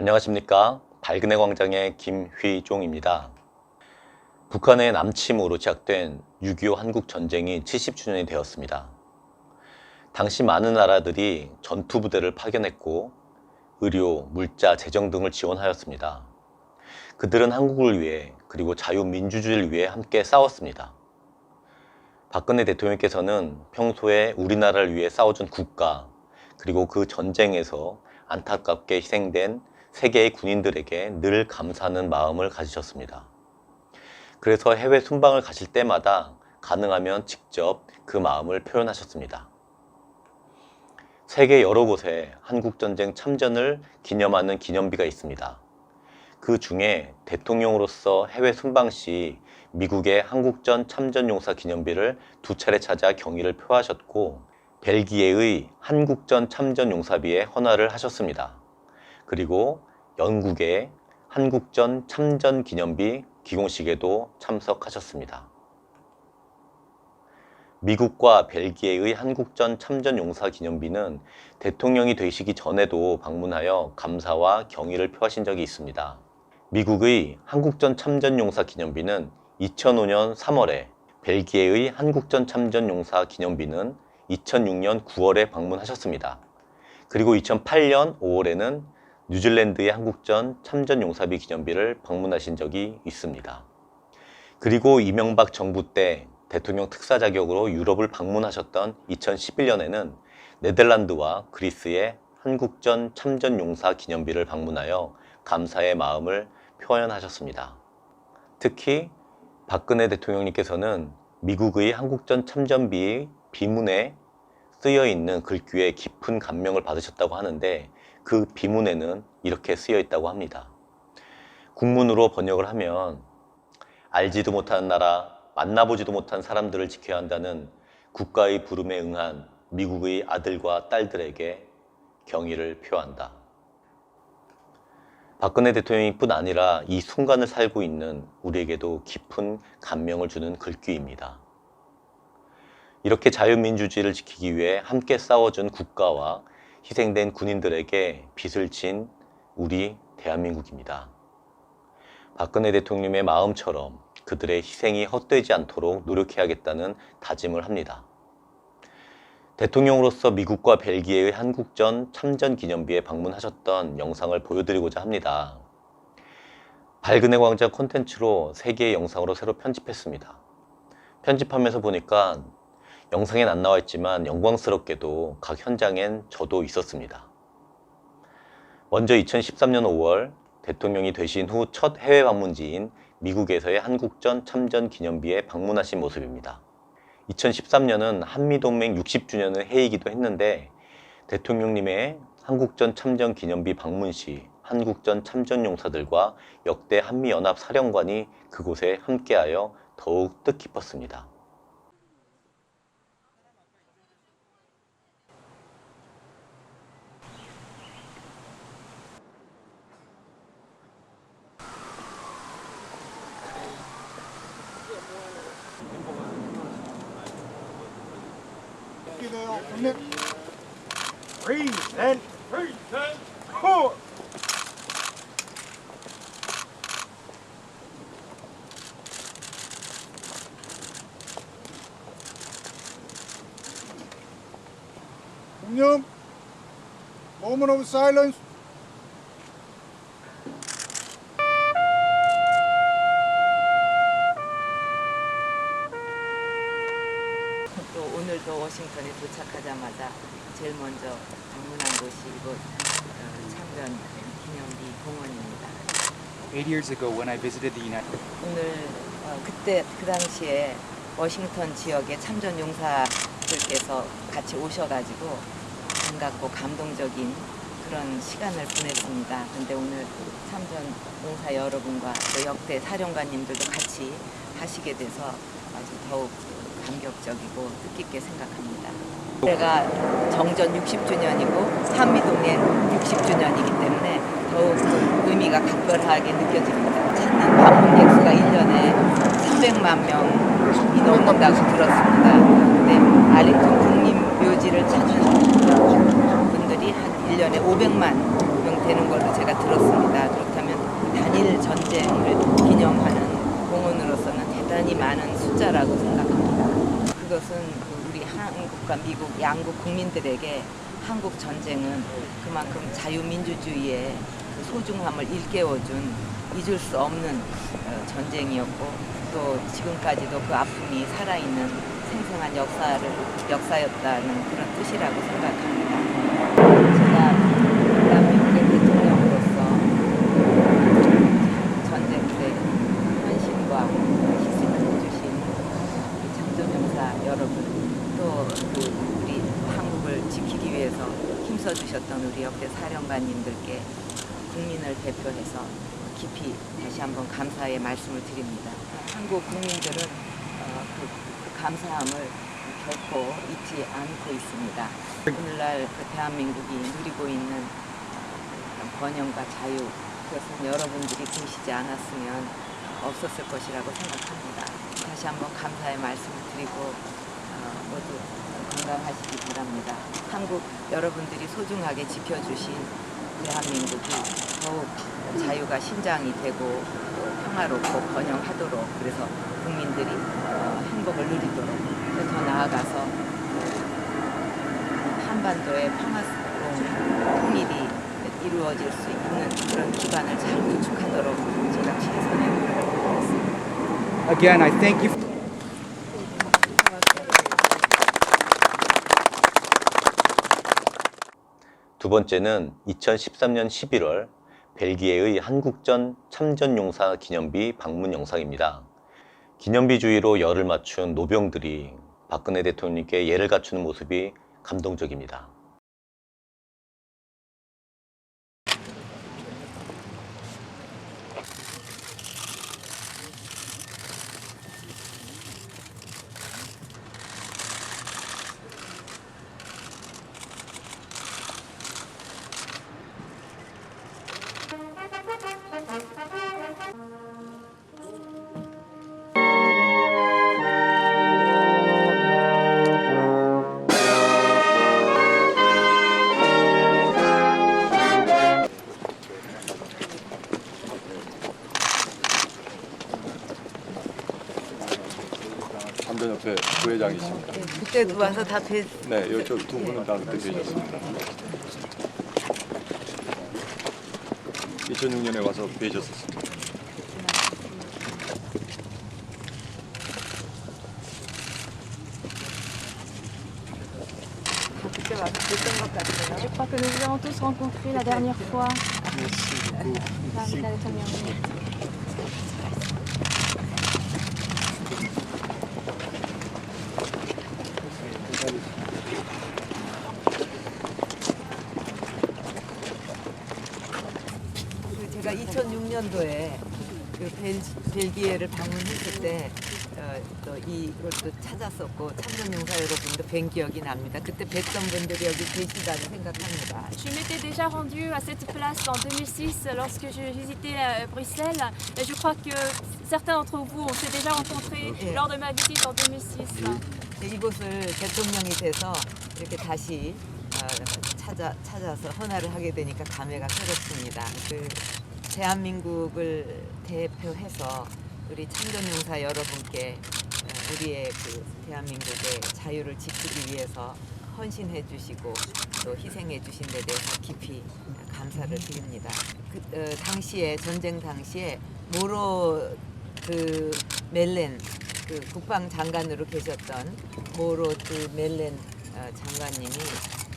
안녕하십니까. 밝은의 광장의 김휘종입니다. 북한의 남침으로 시작된 6.25 한국 전쟁이 70주년이 되었습니다. 당시 많은 나라들이 전투부대를 파견했고 의료, 물자, 재정 등을 지원하였습니다. 그들은 한국을 위해 그리고 자유민주주의를 위해 함께 싸웠습니다. 박근혜 대통령께서는 평소에 우리나라를 위해 싸워준 국가 그리고 그 전쟁에서 안타깝게 희생된 세계의 군인들에게 늘 감사하는 마음을 가지셨습니다. 그래서 해외 순방을 가실 때마다 가능하면 직접 그 마음을 표현하셨습니다. 세계 여러 곳에 한국전쟁 참전을 기념하는 기념비가 있습니다. 그 중에 대통령으로서 해외 순방 시 미국의 한국전 참전용사 기념비를 두 차례 찾아 경의를 표하셨고 벨기에의 한국전 참전용사비에 헌화를 하셨습니다. 그리고 영국의 한국전 참전 기념비 기공식에도 참석하셨습니다. 미국과 벨기에의 한국전 참전 용사 기념비는 대통령이 되시기 전에도 방문하여 감사와 경의를 표하신 적이 있습니다. 미국의 한국전 참전 용사 기념비는 2005년 3월에 벨기에의 한국전 참전 용사 기념비는 2006년 9월에 방문하셨습니다. 그리고 2008년 5월에는 뉴질랜드의 한국전 참전 용사비 기념비를 방문하신 적이 있습니다. 그리고 이명박 정부 때 대통령 특사 자격으로 유럽을 방문하셨던 2011년에는 네덜란드와 그리스의 한국전 참전 용사 기념비를 방문하여 감사의 마음을 표현하셨습니다. 특히 박근혜 대통령님께서는 미국의 한국전 참전비 비문에 쓰여 있는 글귀에 깊은 감명을 받으셨다고 하는데 그 비문에는 이렇게 쓰여 있다고 합니다. 국문으로 번역을 하면 알지도 못하는 나라, 만나보지도 못한 사람들을 지켜야 한다는 국가의 부름에 응한 미국의 아들과 딸들에게 경의를 표한다. 박근혜 대통령뿐 아니라 이 순간을 살고 있는 우리에게도 깊은 감명을 주는 글귀입니다. 이렇게 자유민주주의를 지키기 위해 함께 싸워준 국가와 희생된 군인들에게 빚을 진 우리 대한민국입니다. 박근혜 대통령의 마음처럼 그들의 희생이 헛되지 않도록 노력해야겠다는 다짐을 합니다. 대통령으로서 미국과 벨기에의 한국전 참전 기념비에 방문하셨던 영상을 보여드리고자 합니다. 밝은의 광장 콘텐츠로 세 개의 영상으로 새로 편집했습니다. 편집하면서 보니까 영상엔 안 나와 있지만 영광스럽게도 각 현장엔 저도 있었습니다. 먼저 2013년 5월 대통령이 되신 후 첫 해외 방문지인 미국에서의 한국전 참전 기념비에 방문하신 모습입니다. 2013년은 한미동맹 60주년의 해이기도 했는데 대통령님의 한국전 참전 기념비 방문 시 한국전 참전 용사들과 역대 한미연합 사령관이 그곳에 함께하여 더욱 뜻깊었습니다. down from it. Freeze then. Moment of silence. 워싱턴에 도착하자마자 제일 먼저 방문한 곳이 이곳 어, 참전 기념비 공원입니다. Eight years ago, when I visited the United 오늘 어, 그때 그 당시에 워싱턴 지역의 참전 용사들께서 같이 오셔가지고 반갑고 감동적인 그런 시간을 보냈습니다. 근데 오늘 참전 용사 여러분과 또 역대 사령관님들도 같이 하시게 돼서 아주 더욱 감격적이고 뜻깊게 생각합니다. 올해가 정전 60주년이고 한미동맹 60주년이기 때문에 더욱 의미가 각별하게 느껴집니다. 찾는 방문객 수가 1년에 300만 명이 넘는다고 들었습니다. 근데 아리튼 국립묘지를 찾는 분들이 한 1년에 500만 운영되는 걸로 제가 들었습니다. 그렇다면 단일 전쟁을 기념하는 공원으로서는 대단히 많은 숫자라고 생각합니다. 그것은 그 우리 한국과 미국 양국 국민들에게 한국 전쟁은 그만큼 자유민주주의의 그 소중함을 일깨워준 잊을 수 없는 어, 전쟁이었고 또 지금까지도 그 아픔이 살아있는 생생한 역사를 역사였다는 그런 뜻이라고 생각합니다. 제가 대한민국의 대통령으로서 전쟁 때 헌신과 희생을 주신 우리 창조명사 여러분 또 그 우리 한국을 지키기 위해서 힘써 주셨던 우리 역대 사령관님들께 국민을 대표해서 깊이 다시 한번 감사의 말씀을 드립니다. 한국 국민들은 어, 그, 그 감사함을 결코 잊지 않고 있습니다. 오늘날 그 대한민국이 누리고 있는 어, 번영과 자유 그것은 여러분들이 계시지 않았으면 없었을 것이라고 생각합니다. 다시 한번 감사의 말씀을 드리고 어, 모두 건강하시기 바랍니다. 한국 여러분들이 소중하게 지켜주신 대한민국이 더욱 자유가 신장이 되고 또 평화롭고 번영하도록 그래서 국민들이 어, 행복을 누리도록 더 나아가서 어, 한반도의 평화로운 통일이 이루어질 수 있는 그런 기반을 잘 구축하도록 제가 최선의 노력을 하겠습니다. Again, I thank you. 두 번째는 2013년 11월 벨기에의 한국전 참전용사 기념비 방문 영상입니다. 기념비 주의로 열을 맞춘 노병들이 박근혜 대통령께 예를 갖추는 모습이 감동적입니다. 그때도 와서 다 뵀, 네, 이쪽 두 분은 다 그때 뵈셨습니다. 2006년에 와서 뵈셨었습니다. 그때 와서 뵀던 것 같아요. Je crois que nous vous avons tous rencontrés la dernière fois. Merci beaucoup. Marita Netanyahu. 제가 2006년도에 그 벨, 벨기에를 방문했을 때 어, 또 이걸 또 찾았었고 참전용사 여러분도 뵌 기억이 납니다. 그때 뵀던 분들이 여기 계시다고 생각합니다. Je m'étais déjà rendue à cette place en 2006 lorsque je visitais euh, Bruxelles. Et je crois que certains d'entre vous, on s'est déjà rencontrés lors de ma visite en 2006. 이곳을 대통령이 돼서 이렇게 다시 어, 찾아 찾아서 헌화를 하게 되니까 감회가 새롭습니다. 그 대한민국을 대표해서 우리 참전용사 여러분께 어, 우리의 그 대한민국의 자유를 지키기 위해서 헌신해 주시고 또 희생해 주신 데 대해서 깊이 감사를 드립니다. 그 어, 당시에 전쟁 당시에 모로 그 멜렌 그 국방장관으로 계셨던 모로드 멜렌 어, 장관님이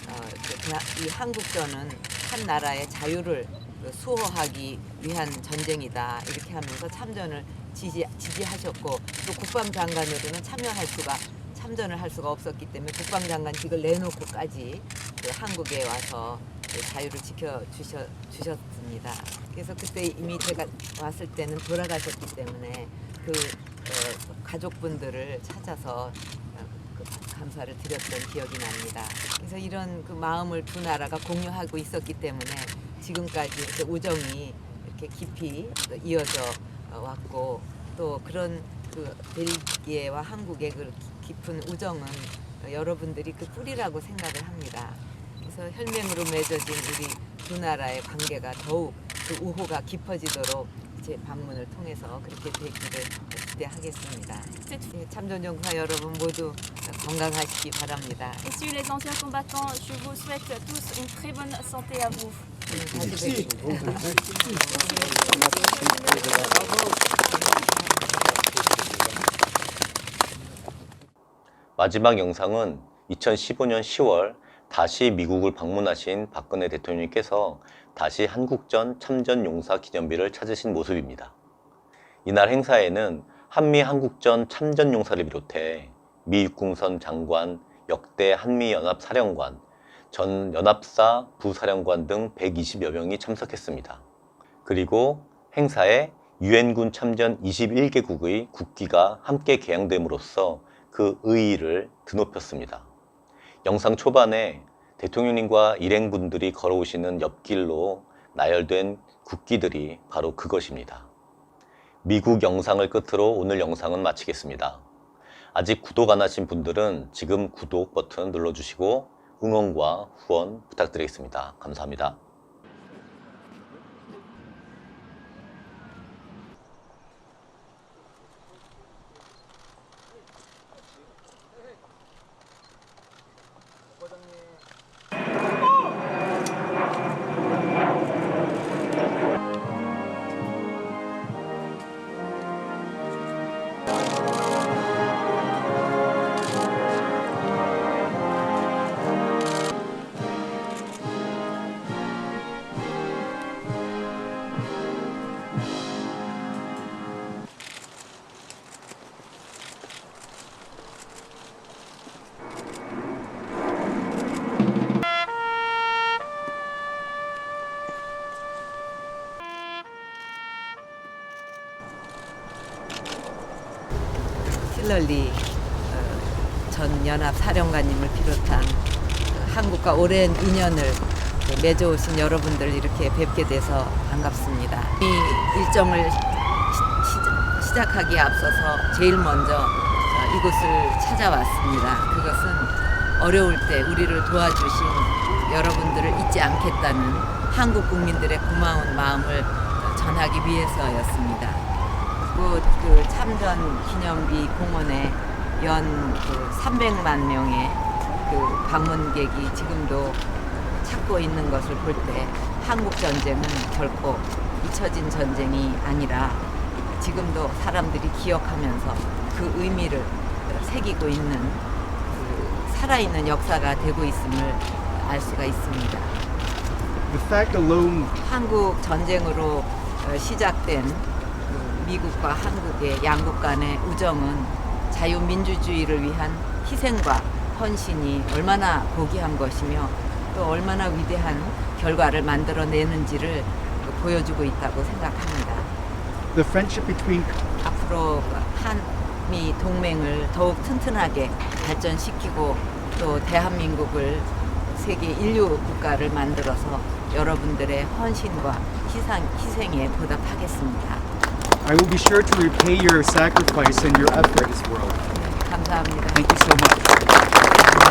어, 그 이 한국전은 한 나라의 자유를 그 수호하기 위한 전쟁이다 이렇게 하면서 참전을 지지, 지지하셨고 또 국방장관으로는 참여할 수가 참전을 할 수가 없었기 때문에 국방장관직을 내놓고까지 그 한국에 와서 그 자유를 지켜 주셔, 주셨습니다. 그래서 그때 이미 제가 왔을 때는 돌아가셨기 때문에 그 어, 가족분들을 찾아서 어, 그 감사를 드렸던 기억이 납니다. 그래서 이런 그 마음을 두 나라가 공유하고 있었기 때문에 지금까지 우정이 이렇게 깊이 또 이어져 어, 왔고 또 그런 그 벨기에와 한국의 그 기- 깊은 우정은 어, 여러분들이 그 뿌리라고 생각을 합니다. 그래서 혈맹으로 맺어진 우리 두 나라의 관계가 더욱 그 우호가 깊어지도록 제 방문을 통해서 그렇게 되기를 기대하겠습니다. 예, 참전용사 여러분 모두 건강하시기 바랍니다. Messieurs les anciens combattants, je vous souhaite tous une très bonne santé à vous. 마지막 영상은 2015년 10월 다시 미국을 방문하신 박근혜 대통령께서 다시 한국전 참전 용사 기념비를 찾으신 모습입니다. 이날 행사에는 한미 한국전 참전 용사를 비롯해 미 육궁선 장관, 역대 한미연합 사령관, 전 연합사 부사령관 등 120여 명이 참석했습니다. 그리고 행사에 유엔군 참전 21개국의 국기가 함께 개양됨으로써 그 의의를 드높였습니다. 영상 초반에 대통령님과 일행분들이 걸어오시는 옆길로 나열된 국기들이 바로 그것입니다. 미국 영상을 끝으로 오늘 영상은 마치겠습니다. 아직 구독 안 하신 분들은 지금 구독 버튼 눌러주시고 응원과 후원 부탁드리겠습니다. 감사합니다. 힐러리 어, 전 연합 사령관님을 비롯한 그 한국과 오랜 인연을 그 맺어오신 여러분들 이렇게 뵙게 돼서 반갑습니다. 이 일정을 시, 작하기에 앞서서 제일 먼저 어, 이곳을 찾아왔습니다. 그것은 어려울 때 우리를 도와주신 여러분들을 잊지 않겠다는 한국 국민들의 고마운 마음을 전하기 위해서였습니다. 그리고 그 참전 기념비 공원에 연 그 300만 명의 그 방문객이 지금도 찾고 있는 것을 볼 때 한국 전쟁은 결코 잊혀진 전쟁이 아니라 지금도 사람들이 기억하면서 그 의미를 새기고 있는 그 살아있는 역사가 되고 있음을 알 수가 있습니다. The fact alone 한국 전쟁으로 어, 시작된 그 미국과 한국의 양국 간의 우정은 자유민주주의를 위한 희생과 헌신이 얼마나 고귀한 것이며 또 얼마나 위대한 결과를 만들어내는지를 그 보여주고 있다고 생각합니다. the friendship between 앞으로 한미 동맹을 더욱 튼튼하게 발전시키고 또 대한민국을 세계 인류 국가를 만들어서 여러분들의 헌신과 희생, 희생에 보답하겠습니다. I will be sure to repay your sacrifice and your effort this world. Thank you so much.